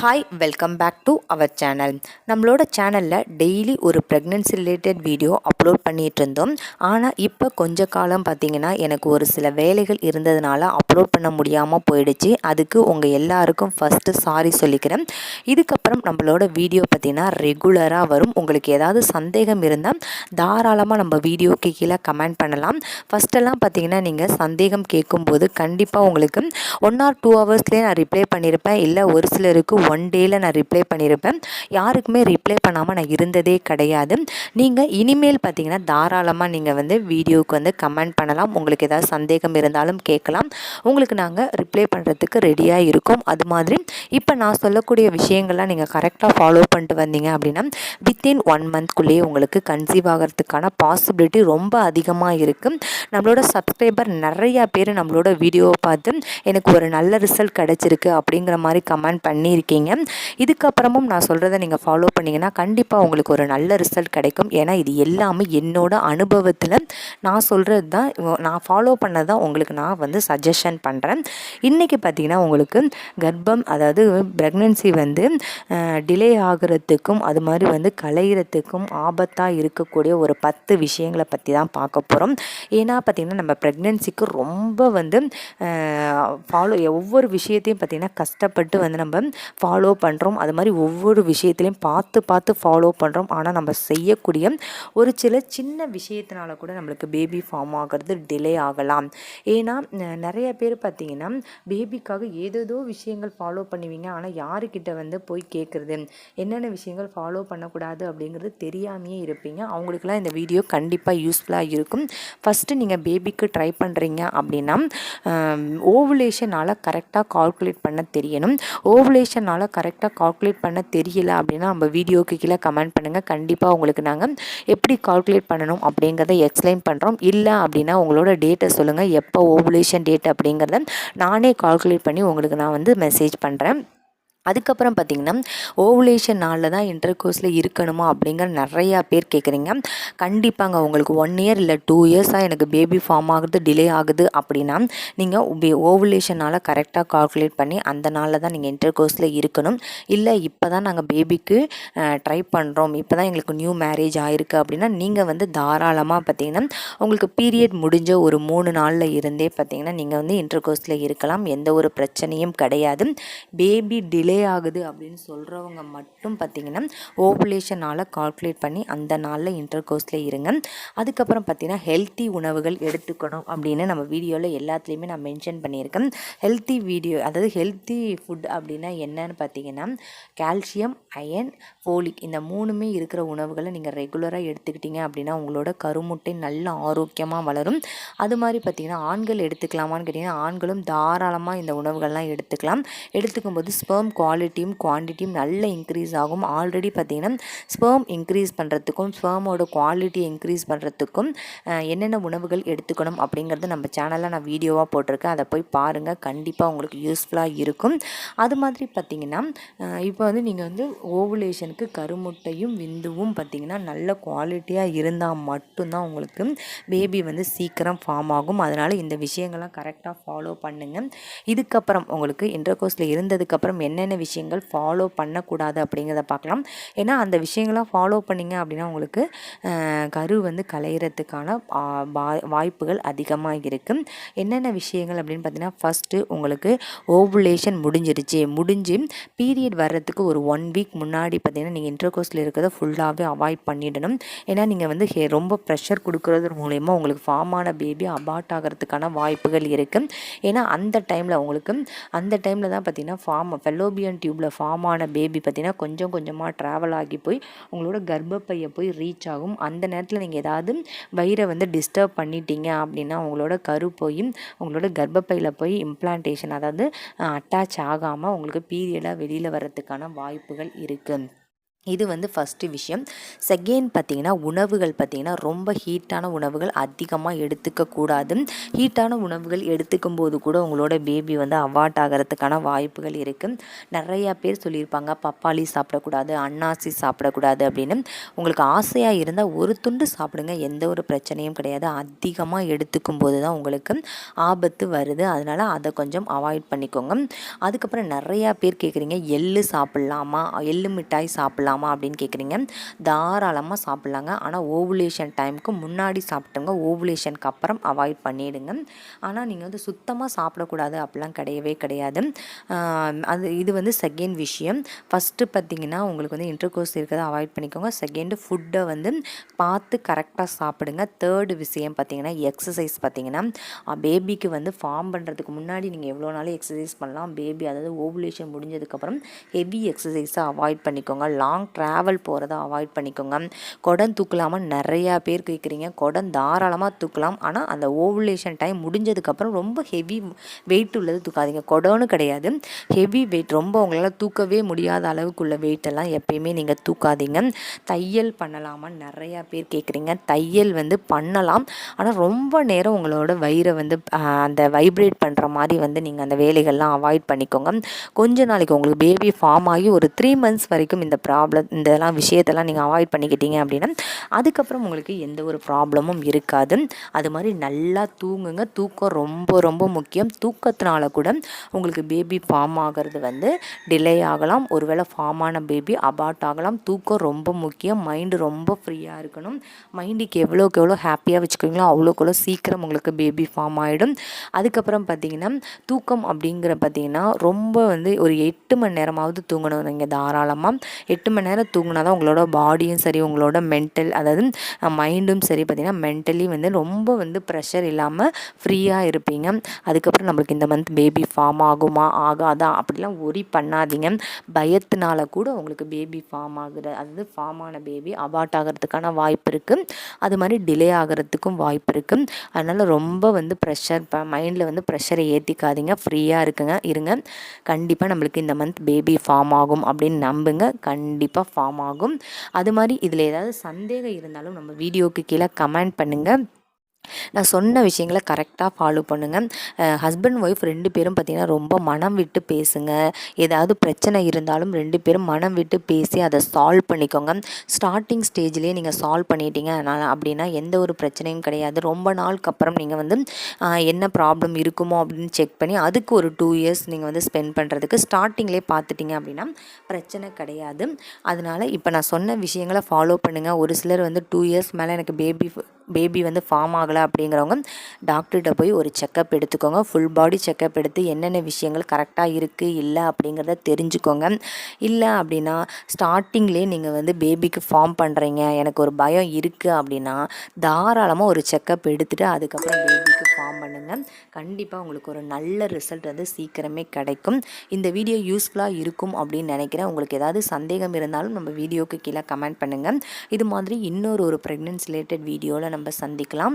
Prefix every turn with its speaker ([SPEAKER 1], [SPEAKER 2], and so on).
[SPEAKER 1] Hi welcome back to our channel நம்மளோட சேனலில் daily ஒரு ப்ரெக்னென்சி ரிலேட்டட் வீடியோ அப்லோட் பண்ணிகிட்டு இருந்தோம். ஆனால் இப்போ கொஞ்ச காலம் பார்த்திங்கன்னா எனக்கு ஒரு சில வேலைகள் இருந்ததுனால அப்லோட் பண்ண முடியாமல் போயிடுச்சு. அதுக்கு உங்கள் எல்லாருக்கும் ஃபஸ்ட்டு சாரி சொல்லிக்கிறேன். இதுக்கப்புறம் நம்மளோட வீடியோ பார்த்திங்கன்னா ரெகுலராக வரும். உங்களுக்கு ஏதாவது சந்தேகம் இருந்தால் தாராளமாக நம்ம வீடியோக்கு கீழே கமெண்ட் பண்ணலாம். ஃபஸ்ட்டெல்லாம் பார்த்திங்கன்னா நீங்கள் சந்தேகம் கேட்கும்போது கண்டிப்பாக உங்களுக்கு ஒன் ஆர் டூ ஹவர்ஸ்லேயே நான் ரிப்ளை பண்ணியிருப்பேன் இல்லை ஒரு சிலருக்கு ஒன் டேயில் நான் ரிப்ளை பண்ணியிருப்பேன் யாருக்குமே ரிப்ளை பண்ணாமல் நான் இருந்ததே கிடையாது. நீங்கள் இனிமேல் பார்த்தீங்கன்னா தாராளமாக நீங்கள் வந்து வீடியோவுக்கு வந்து கமெண்ட் பண்ணலாம். உங்களுக்கு ஏதாவது சந்தேகம் இருந்தாலும் கேட்கலாம். உங்களுக்கு நாங்கள் ரிப்ளை பண்ணுறதுக்கு ரெடியாக இருக்கோம். அது மாதிரி இப்போ நான் சொல்லக்கூடிய விஷயங்கள்லாம் நீங்கள் கரெக்டாக ஃபாலோ பண்ணிட்டு வந்தீங்க அப்படின்னா வித்தின் ஒன் மந்த்குள்ளேயே உங்களுக்கு கன்சீவ் ஆகிறதுக்கான பாசிபிலிட்டி ரொம்ப அதிகமாக இருக்குது நம்மளோட சப்ஸ்கிரைபர் நிறையா பேர் நம்மளோட வீடியோவை பார்த்து எனக்கு ஒரு நல்ல ரிசல்ட் கிடச்சிருக்கு அப்படிங்கிற மாதிரி கமெண்ட் பண்ணியிருக்கீங்க. இதுக்கப்புறமும் நான் சொல்கிறத நீங்கள் ஃபாலோ பண்ணிங்கன்னா கண்டிப்பாக உங்களுக்கு ஒரு நல்ல ரிசல்ட் கிடைக்கும். ஏன்னா இது எல்லாமே என்னோட அனுபவத்தில் நான் சொல்கிறது தான் நான் ஃபாலோ பண்ண தான் உங்களுக்கு நான் வந்து சஜஷன் பண்ணுறேன் இன்றைக்கி பார்த்திங்கன்னா உங்களுக்கு கர்ப்பம் அதாவது ப்ரெக்னென்சி வந்து டிலே ஆகிறதுக்கும் அது மாதிரி வந்து கலையிறதுக்கும் ஆபத்தாக இருக்கக்கூடிய ஒரு பத்து விஷயங்களை பற்றி தான் பார்க்க போகிறோம் ஏன்னா பார்த்திங்கன்னா நம்ம ப்ரெக்னென்சிக்கு ரொம்ப வந்து ஃபாலோ ஒவ்வொரு விஷயத்தையும் பார்த்திங்கன்னா கஷ்டப்பட்டு வந்து நம்ம ஃபாலோ பண்ணுறோம் அது மாதிரி ஒவ்வொரு விஷயத்துலையும் பார்த்து பார்த்து ஃபாலோ பண்ணுறோம் ஆனால் நம்ம செய்யக்கூடிய ஒரு சில சின்ன விஷயத்தினால கூட நம்மளுக்கு பேபி ஃபார்ம் ஆகிறது டிலே ஆகலாம். ஏன்னா நிறைய பேர் பார்த்திங்கன்னா பேபிக்காக ஏதேதோ விஷயங்கள் ஃபாலோ பண்ணுவீங்க. ஆனால் யாருக்கிட்ட வந்து போய் கேட்குறது என்னென்ன விஷயங்கள் ஃபாலோ பண்ணக்கூடாது அப்படிங்கிறது தெரியாமையே இருப்பீங்க. அவங்களுக்குலாம் இந்த வீடியோ கண்டிப்பாக யூஸ்ஃபுல்லாக இருக்கும். ஃபஸ்ட்டு நீங்கள் பேபிக்கு ட்ரை பண்ணுறீங்க அப்படின்னா ஓவுலேஷனால் கரெக்டாக கால்குலேட் பண்ண தெரியணும். ஓவுலேஷனால் உங்களால் கரெக்டாக கால்குலேட் பண்ண தெரியல அப்படின்னா நம்ம வீடியோக்கு கீழே கமெண்ட் பண்ணுங்கள் கண்டிப்பாக உங்களுக்கு நாங்கள் எப்படி கால்குலேட் பண்ணணும் அப்படிங்கிறத எக்ஸ்பிளைன் பண்ணுறோம் இல்லை அப்படின்னா உங்களோட டேட்டை சொல்லுங்கள் எப்போ ஓவுலேஷன் டேட் அப்படிங்கிறத நானே கால்குலேட் பண்ணி உங்களுக்கு நான் வந்து மெசேஜ் பண்ணுறேன் அதுக்கப்புறம் பார்த்திங்கன்னா ஓவுலேஷன் நாளில் தான் இன்டர் கோர்ஸில் இருக்கணுமா அப்படிங்கிற நிறையா பேர் கேட்குறீங்க. கண்டிப்பாங்க உங்களுக்கு ஒன் இயர் இல்லை டூ இயர்ஸாக எனக்கு பேபி ஃபார்ம் ஆகுது டிலே ஆகுது அப்படின்னா நீங்கள் ஓவுலேஷனால் கரெக்டாக கால்குலேட் பண்ணி அந்த நாளில் தான் நீங்கள் இன்டர் கோர்ஸில் இருக்கணும். இல்லை இப்போ தான் நாங்கள் பேபிக்கு ட்ரை பண்ணுறோம் இப்போ தான் எங்களுக்கு நியூ மேரேஜ் ஆகிருக்கு அப்படின்னா நீங்கள் வந்து தாராளமாக பார்த்தீங்கன்னா உங்களுக்கு பீரியட் முடிஞ்ச ஒரு மூணு நாளில் இருந்தே பார்த்தீங்கன்னா நீங்கள் வந்து இன்டர் கோர்ஸில் இருக்கலாம். எந்த ஒரு பிரச்சனையும் கிடையாது. பேபி டிலே ஆகுது அப்படின்னு சொல்கிறவங்க மட்டும் பார்த்திங்கன்னா ஓவுலேஷனால் கால்குலேட் பண்ணி அந்த நாளில் இன்டர் கோர்ஸில் இருங்க. அதுக்கப்புறம் பார்த்திங்கன்னா ஹெல்த்தி உணவுகள் எடுத்துக்கணும் அப்படின்னு நம்ம வீடியோவில் எல்லாத்துலேயுமே நான் மென்ஷன் பண்ணியிருக்கேன். ஹெல்த்தி வீடியோ அதாவது ஹெல்த்தி ஃபுட் அப்படின்னா என்னன்னு பார்த்தீங்கன்னா கால்சியம் அயன் ஃபோலிக் இந்த மூணுமே இருக்கிற உணவுகளை நீங்கள் ரெகுலராக எடுத்துக்கிட்டீங்க அப்படின்னா உங்களோட கருமுட்டை நல்ல ஆரோக்கியமாக வளரும். அது மாதிரி பார்த்திங்கன்னா ஆண்கள் எடுத்துக்கலாமான்னு கேட்டிங்கன்னா ஆண்களும் தாராளமாக இந்த உணவுகள்லாம் எடுத்துக்கலாம். எடுத்துக்கும் போது ஸ்பெர்ம் குவாலிட்டியும் குவான்டிட்டியும் நல்ல இன்க்ரீஸ் ஆகும். ஆல்ரெடி பார்த்திங்கன்னா ஸ்பேம் இன்க்ரீஸ் பண்ணுறதுக்கும் ஸ்பேமோட குவாலிட்டி இன்க்ரீஸ் பண்ணுறதுக்கும் என்னென்ன உணவுகள் எடுத்துக்கணும் அப்படிங்கிறது நம்ம சேனலில் நான் வீடியோவாக போட்டிருக்கேன். அதை போய் பாருங்கள் கண்டிப்பாக உங்களுக்கு யூஸ்ஃபுல்லாக இருக்கும். அது மாதிரி பார்த்திங்கன்னா இப்போ வந்து நீங்கள் வந்து ஓவுலேஷனுக்கு கருமுட்டையும் விந்துவும் பார்த்திங்கன்னா நல்ல குவாலிட்டியாக இருந்தால் மட்டும்தான் உங்களுக்கு பேபி வந்து சீக்கிரம் ஃபார்ம் ஆகும். அதனால் இந்த விஷயங்கள்லாம் கரெக்டாக ஃபாலோ பண்ணுங்கள் இதுக்கப்புறம் உங்களுக்கு இன்டர்கோர்ஸில் இருந்ததுக்கப்புறம் என்னென்ன என்னென்ன விஷயங்கள் ஃபாலோ பண்ணக்கூடாது அப்படிங்கிறத பார்க்கலாம். ஏன்னா அந்த விஷயங்கள்லாம் ஃபாலோ பண்ணிங்க அப்படின்னா உங்களுக்கு கரு வந்து கலையிறதுக்கான வாய்ப்புகள் அதிகமாக இருக்குது என்னென்ன விஷயங்கள் அப்படின்னு பார்த்தீங்கன்னா ஃபஸ்ட்டு உங்களுக்கு ஓவுலேஷன் முடிஞ்சிருச்சு. முடிஞ்சு பீரியட் வர்றதுக்கு ஒரு ஒன் வீக் முன்னாடி பார்த்தீங்கன்னா நீங்கள் இன்டர்கோர்ஸில் இருக்கிறத ஃபுல்லாகவே அவாய்ட் பண்ணிடணும். ஏன்னா நீங்கள் வந்து ஹே ரொம்ப ப்ரெஷர் கொடுக்குறது மூலயமா உங்களுக்கு ஃபார்ம் ஆன பேபி அபார்ட் ஆகிறதுக்கான வாய்ப்புகள் இருக்குது ஏன்னா அந்த டைமில் உங்களுக்கு அந்த டைமில் தான் பார்த்தீங்கன்னா ஃபார்ம் ஃபெல்லோ ஃபெலோபியன் டியூப்பில் ஃபார்ம் ஆன பேபி பார்த்திங்கன்னா கொஞ்சம் கொஞ்சமாக ட்ராவல் ஆகி போய் உங்களோட கர்ப்பப்பையை போய் ரீச் ஆகும். அந்த நேரத்தில் நீங்கள் ஏதாவது வயிறை வந்து டிஸ்டர்ப் பண்ணிட்டீங்க அப்படின்னா உங்களோட கரு போய் உங்களோட கர்ப்பப்பையில் போய் இம்ப்ளான்டேஷன் அதாவது அட்டாச் ஆகாமல் உங்களுக்கு பீரியடாக வெளியில் வர்றதுக்கான வாய்ப்புகள் இருக்குது இது வந்து ஃபஸ்ட்டு விஷயம். செகண்ட் பார்த்திங்கன்னா உணவுகள் பார்த்திங்கன்னா ரொம்ப ஹீட்டான உணவுகள் அதிகமாக எடுத்துக்கக்கூடாது ஹீட்டான உணவுகள் எடுத்துக்கும் போது கூட உங்களோட பேபி வந்து அவாட் ஆகிறதுக்கான வாய்ப்புகள் இருக்குது நிறையா பேர் சொல்லியிருப்பாங்க பப்பாளி சாப்பிடக்கூடாது அன்னாசி சாப்பிடக்கூடாது அப்படின்னு. உங்களுக்கு ஆசையாக இருந்தால் ஒரு துண்டு சாப்பிடுங்க எந்த ஒரு பிரச்சனையும் கிடையாது. அதிகமாக எடுத்துக்கும் போது தான் உங்களுக்கு ஆபத்து வருது. அதனால் அதை கொஞ்சம் அவாய்ட் பண்ணிக்கோங்க. அதுக்கப்புறம் நிறையா பேர் கேட்குறீங்க எள்ளு சாப்பிட்லாமா? எள்ளு மிட்டாய் சாப்பிட்லாமா? சாப்பிட்லாமா அப்படின்னு கேட்குறீங்க தாராளமாக சாப்பிட்லாங்க. ஆனால் ஓவுலேஷன் டைமுக்கு முன்னாடி சாப்பிட்டுங்க. ஓவுலேஷனுக்கு அப்புறம் அவாய்ட் பண்ணிவிடுங்க ஆனால் நீங்கள் வந்து சுத்தமாக சாப்பிடக்கூடாது அப்படிலாம் கிடையவே கிடையாது. அது இது வந்து செகண்ட் விஷயம். ஃபஸ்ட்டு பார்த்திங்கன்னா உங்களுக்கு வந்து இன்டர்கோர்ஸ் இருக்கிறத அவாய்ட் பண்ணிக்கோங்க. செகண்டு ஃபுட்டை வந்து பார்த்து கரெக்டாக சாப்பிடுங்க. தேர்டு விஷயம் பார்த்திங்கன்னா எக்ஸசைஸ் பார்த்திங்கன்னா பேபிக்கு வந்து ஃபார்ம் பண்ணுறதுக்கு முன்னாடி நீங்கள் எவ்வளோ நாளும் எக்ஸசைஸ் பண்ணலாம். பேபி அதாவது ஓவுலேஷன் முடிஞ்சதுக்கப்புறம் ஹெவி எக்ஸசைஸை அவாய்ட் பண்ணிக்கோங்க. லாங் ட்ராவல் போகிறத அவாய்ட் பண்ணிக்கோங்க. குடம் தூக்கலாமல் நிறையா பேர் கேட்குறீங்க குடம் தாராளமாக தூக்கலாம். ஆனால் அந்த ஓவுலேஷன் டைம் முடிஞ்சதுக்கப்புறம் ரொம்ப ஹெவி வெயிட் உள்ளது தூக்காதீங்க. குடம்னு கிடையாது. ஹெவி வெயிட் ரொம்ப உங்களால் தூக்கவே முடியாத அளவுக்குள்ள வெயிட்டெல்லாம் எப்பயுமே நீங்கள் தூக்காதீங்க. தையல் பண்ணலாமா நிறையா பேர் கேட்குறீங்க தையல் வந்து பண்ணலாம். ஆனால் ரொம்ப நேரம் உங்களோட வயிறை வந்து அந்த வைப்ரேட் பண்ணுற மாதிரி வந்து நீங்கள் அந்த வேலைகள்லாம் அவாய்ட் பண்ணிக்கோங்க. கொஞ்ச நாளைக்கு உங்களுக்கு பேபி ஃபார்ம் ஆகி ஒரு த்ரீ மந்த்ஸ் வரைக்கும் இந்த ப்ராப்ளம் ப்ராப்ளம் இதெல்லாம் விஷயத்தெல்லாம் நீங்கள் அவாய்ட் பண்ணிக்கிட்டீங்க அப்படின்னா அதுக்கப்புறம் உங்களுக்கு எந்த ஒரு ப்ராப்ளமும் இருக்காது. அது மாதிரி நல்லா தூங்குங்க. தூக்கம் ரொம்ப ரொம்ப முக்கியம். தூக்கத்தினால கூட உங்களுக்கு பேபி ஃபார்ம் ஆகிறது வந்து டிலே ஆகலாம். ஒருவேளை ஃபார்ம் ஆன பேபி அபார்ட் ஆகலாம். தூக்கம் ரொம்ப முக்கியம். மைண்டு ரொம்ப ஃப்ரீயாக இருக்கணும். மைண்டுக்கு எவ்வளோக்கு எவ்வளோ ஹாப்பியாக வச்சுக்கோங்களோ அவ்வளோக்கு எவ்வளோ சீக்கிரம் உங்களுக்கு பேபி ஃபார்ம் ஆகிடும் அதுக்கப்புறம் பார்த்திங்கன்னா தூக்கம் அப்படிங்கிற பார்த்திங்கன்னா ரொம்ப வந்து ஒரு எட்டு மணி நேரமாவது தூங்கணும். நீங்கள் தாராளமாக எட்டு மணி நேரம் தூங்கினா தான் உங்களோட பாடியும் சரி உங்களோட மென்டல் அதாவது மைண்டும் சரி. பார்த்திங்கன்னா மென்டலி வந்து ரொம்ப வந்து ப்ரெஷர் இல்லாமல் ஃப்ரீயாக இருப்பீங்க. அதுக்கப்புறம் நம்மளுக்கு இந்த மந்த் பேபி ஃபார்ம் ஆகுமா? ஆகாதா? அப்படிலாம் ஒரி பண்ணாதீங்க. பயத்தினால கூட உங்களுக்கு பேபி ஃபார்ம் ஆகுற அதாவது ஃபார்ம் ஆன பேபி அபார்ட் ஆகிறதுக்கான வாய்ப்பு இருக்குது அது மாதிரி டிலே ஆகிறதுக்கும் வாய்ப்பு இருக்குது அதனால் ரொம்ப வந்து ப்ரெஷர் மைண்டில் வந்து ப்ரெஷரை ஏற்றிக்காதீங்க ஃப்ரீயாக இருக்குங்க இருங்க. கண்டிப்பாக நம்மளுக்கு இந்த மந்த் பேபி ஃபார்ம் ஆகும் அப்படின்னு நம்புங்க. கண்டிப்பாக கண்டிப்பாக ஃபார்ம் ஆகும். அது மாதிரி இதில் ஏதாவது சந்தேகம் இருந்தாலும் நம்ம வீடியோக்கு கீழே கமெண்ட் பண்ணுங்கள் நான் சொன்ன விஷயங்களை கரெக்டாக ஃபாலோ பண்ணுங்கள் ஹஸ்பண்ட் ஒய்ஃப் ரெண்டு பேரும் பார்த்திங்கன்னா ரொம்ப மனம் விட்டு பேசுங்க. ஏதாவது பிரச்சனை இருந்தாலும் ரெண்டு பேரும் மனம் விட்டு பேசி அதை சால்வ் பண்ணிக்கோங்க. ஸ்டார்டிங் ஸ்டேஜ்லேயே நீங்கள் சால்வ் பண்ணிட்டீங்க அப்படின்னா எந்த ஒரு பிரச்சனையும் கிடையாது. ரொம்ப நாளுக்கு அப்புறம் நீங்கள் வந்து என்ன ப்ராப்ளம் இருக்குமோ அப்படின்னு செக் பண்ணி அதுக்கு ஒரு டூ இயர்ஸ் நீங்கள் வந்து ஸ்பெண்ட் பண்ணுறதுக்கு ஸ்டார்டிங்லேயே பார்த்துட்டிங்க அப்படின்னா பிரச்சனை கிடையாது. அதனால் இப்போ நான் சொன்ன விஷயங்களை ஃபாலோ பண்ணுங்கள் ஒரு சிலர் வந்து டூ இயர்ஸ் மேலே எனக்கு பேபி பேபி வந்து ஃபார்ம் ஆகலை அப்படிங்கிறவங்க டாக்டர்கிட்ட போய் ஒரு செக்கப் எடுத்துக்கோங்க. ஃபுல் பாடி செக்கப் எடுத்து என்னென்ன விஷயங்கள் கரெக்டாக இருக்குது இல்லை அப்படிங்கிறத தெரிஞ்சுக்கோங்க. இல்லை அப்படின்னா ஸ்டார்டிங்லேயே நீங்கள் வந்து பேபிக்கு ஃபார்ம் பண்ணுறீங்க எனக்கு ஒரு பயம் இருக்குது அப்படின்னா தாராளமாக ஒரு செக்கப் எடுத்துகிட்டு அதுக்கப்புறம் பேபிக்கு ஃபார்ம் பண்ணுங்கள் கண்டிப்பாக உங்களுக்கு ஒரு நல்ல ரிசல்ட் வந்து சீக்கிரமே கிடைக்கும். இந்த வீடியோ யூஸ்ஃபுல்லாக இருக்கும் அப்படின்னு நினைக்கிறேன். உங்களுக்கு ஏதாவது சந்தேகம் இருந்தாலும் நம்ம வீடியோக்கு கீழே கமெண்ட் பண்ணுங்கள் இது மாதிரி இன்னொரு ஒரு ப்ரெக்னென்சி ரிலேட்டட் வீடியோவில் நம்ம சந்திக்கலாம்.